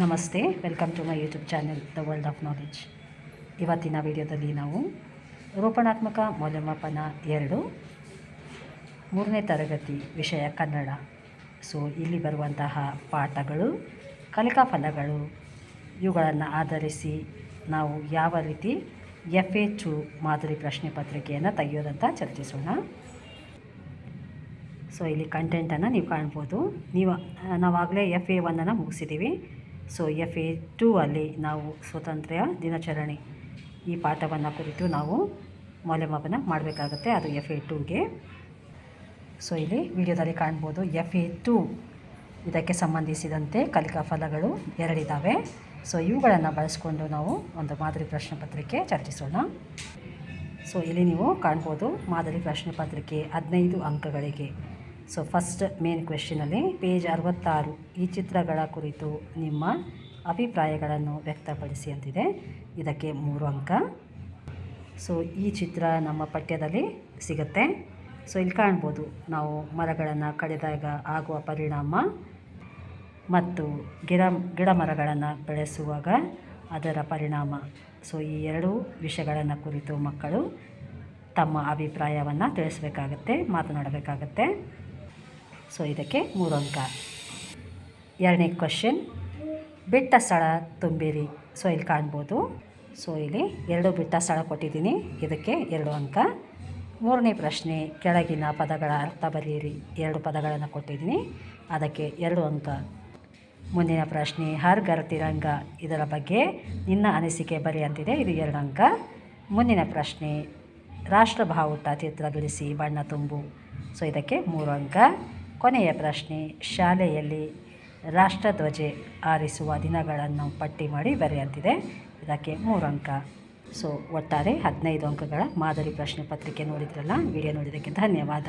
ನಮಸ್ತೆ welcome to my YouTube channel the world of knowledge ಇವತ್ತಿನ ವಿಡಿಯೋದಲ್ಲಿ ನಾವು ರೂಪಣಾತ್ಮಕ ಮೌಲ್ಯಮಾಪನ ಎರಡು, ಮೂರನೇ ತರಗತಿ ವಿಷಯ ಕನ್ನಡ. ಸೊ ಇಲ್ಲಿ ಬರುವಂತಹ ಪಾಠಗಳು, ಕಲಿಕಾ ಫಲಗಳು, ಇವುಗಳನ್ನು ಆಧರಿಸಿ ನಾವು ಯಾವ ರೀತಿ ಎಫ್ ಎ ಟು ಮಾದರಿ ಪ್ರಶ್ನೆ ಪತ್ರಿಕೆಯನ್ನು ತೆಗೆಯೋದಂತ ಚರ್ಚಿಸೋಣ. ಸೊ ಇಲ್ಲಿ ಕಂಟೆಂಟನ್ನು ನೀವು ಕಾಣ್ಬೋದು. ನೀವು ನಾವಾಗಲೇ ಎಫ್ ಎ ಒನ್ನನ್ನು ಮುಗಿಸಿದ್ದೀವಿ ಸೊ ಎಫ್ ಎ ಟೂ ಅಲ್ಲಿ ನಾವು ಸ್ವಾತಂತ್ರ್ಯ ದಿನಾಚರಣೆ ಈ ಪಾಠವನ್ನು ಕುರಿತು ನಾವು ಮೌಲ್ಯಮಾಪನ ಮಾಡಬೇಕಾಗತ್ತೆ. ಅದು ಎಫ್ ಎ ಟೂಗೆ ಸೊ ಇಲ್ಲಿ ವಿಡಿಯೋದಲ್ಲಿ ಕಾಣ್ಬೋದು ಎಫ್ ಎ ಟು ಇದಕ್ಕೆ ಸಂಬಂಧಿಸಿದಂತೆ ಕಲಿಕಾ ಫಲಗಳು ಎರಡಿದ್ದಾವೆ ಸೊ ಇವುಗಳನ್ನು ಬಳಸಿಕೊಂಡು ನಾವು ಒಂದು ಮಾದರಿ ಪ್ರಶ್ನೆ ಪತ್ರಿಕೆ ಚರ್ಚಿಸೋಣ. ಸೊ ಇಲ್ಲಿ ನೀವು ಕಾಣ್ಬೋದು ಮಾದರಿ ಪ್ರಶ್ನೆ ಪತ್ರಿಕೆ ಹದಿನೈದು ಅಂಕಗಳಿಗೆ. ಸೊ ಫಸ್ಟ್ ಮೇನ್ ಕ್ವೆಶನಲ್ಲಿ ಪೇಜ್ ಅರವತ್ತಾರು ಈ ಚಿತ್ರಗಳ ಕುರಿತು ನಿಮ್ಮ ಅಭಿಪ್ರಾಯಗಳನ್ನು ವ್ಯಕ್ತಪಡಿಸಿ ಅಂತಿದೆ. ಇದಕ್ಕೆ ಮೂರು ಅಂಕ. ಸೊ ಈ ಚಿತ್ರ ನಮ್ಮ ಪಠ್ಯದಲ್ಲಿ ಸಿಗುತ್ತೆ. ಸೊ ಇಲ್ಲಿ ಕಾಣ್ಬೋದು ನಾವು ಮರಗಳನ್ನು ಕಡಿದಾಗ ಆಗುವ ಪರಿಣಾಮ ಮತ್ತು ಗಿಡ ಗಿಡ ಮರಗಳನ್ನು ಬೆಳೆಸುವಾಗ ಅದರ ಪರಿಣಾಮ. ಸೊ ಈ ಎರಡೂ ವಿಷಯಗಳನ್ನು ಕುರಿತು ಮಕ್ಕಳು ತಮ್ಮ ಅಭಿಪ್ರಾಯವನ್ನು ತಿಳಿಸಬೇಕಾಗತ್ತೆ, ಮಾತನಾಡಬೇಕಾಗತ್ತೆ. ಸೊ ಇದಕ್ಕೆ ಮೂರು ಅಂಕ. ಎರಡನೇ ಕ್ವಶನ್ ಬಿಟ್ಟ ಸ್ಥಳ ತುಂಬಿರಿ. ಸೊ ಇಲ್ಲಿ ಕಾಣ್ಬೋದು. ಸೊ ಇಲ್ಲಿ ಎರಡು ಬಿಟ್ಟ ಸ್ಥಳ ಕೊಟ್ಟಿದ್ದೀನಿ. ಇದಕ್ಕೆ ಎರಡು ಅಂಕ. ಮೂರನೇ ಪ್ರಶ್ನೆ, ಕೆಳಗಿನ ಪದಗಳ ಅರ್ಥ ಬರೆಯಿರಿ. ಎರಡು ಪದಗಳನ್ನು ಕೊಟ್ಟಿದ್ದೀನಿ. ಅದಕ್ಕೆ ಎರಡು ಅಂಕ. ಮುಂದಿನ ಪ್ರಶ್ನೆ ಹರ್ ಘರ್ ತಿರಂಗ. ಇದರ ಬಗ್ಗೆ ನಿನ್ನ ಅನಿಸಿಕೆ ಬರಿ ಅಂತಿದೆ. ಇದು ಎರಡು ಅಂಕ. ಮುಂದಿನ ಪ್ರಶ್ನೆ ರಾಷ್ಟ್ರ ಬಾವುಟ ಚಿತ್ರ ಬಿಡಿಸಿ ಬಣ್ಣ ತುಂಬು. ಸೊ ಇದಕ್ಕೆ ಮೂರು ಅಂಕ. ಕೊನೆಯ ಪ್ರಶ್ನೆ, ಶಾಲೆಯಲ್ಲಿ ರಾಷ್ಟ್ರಧ್ವಜೆ ಆರಿಸುವ ದಿನಗಳನ್ನು ಪಟ್ಟಿ ಮಾಡಿ ಬರೆಯಂತಿದೆ. ಇದಕ್ಕೆ ಮೂರು ಅಂಕ. ಸೊ ಒಟ್ಟಾರೆ ಹದಿನೈದು ಅಂಕಗಳ ಮಾದರಿ ಪ್ರಶ್ನೆ ಪತ್ರಿಕೆ ನೋಡಿದ್ರಲ್ಲ, ವಿಡಿಯೋ ನೋಡಿದ್ದಕ್ಕೆ ಧನ್ಯವಾದ.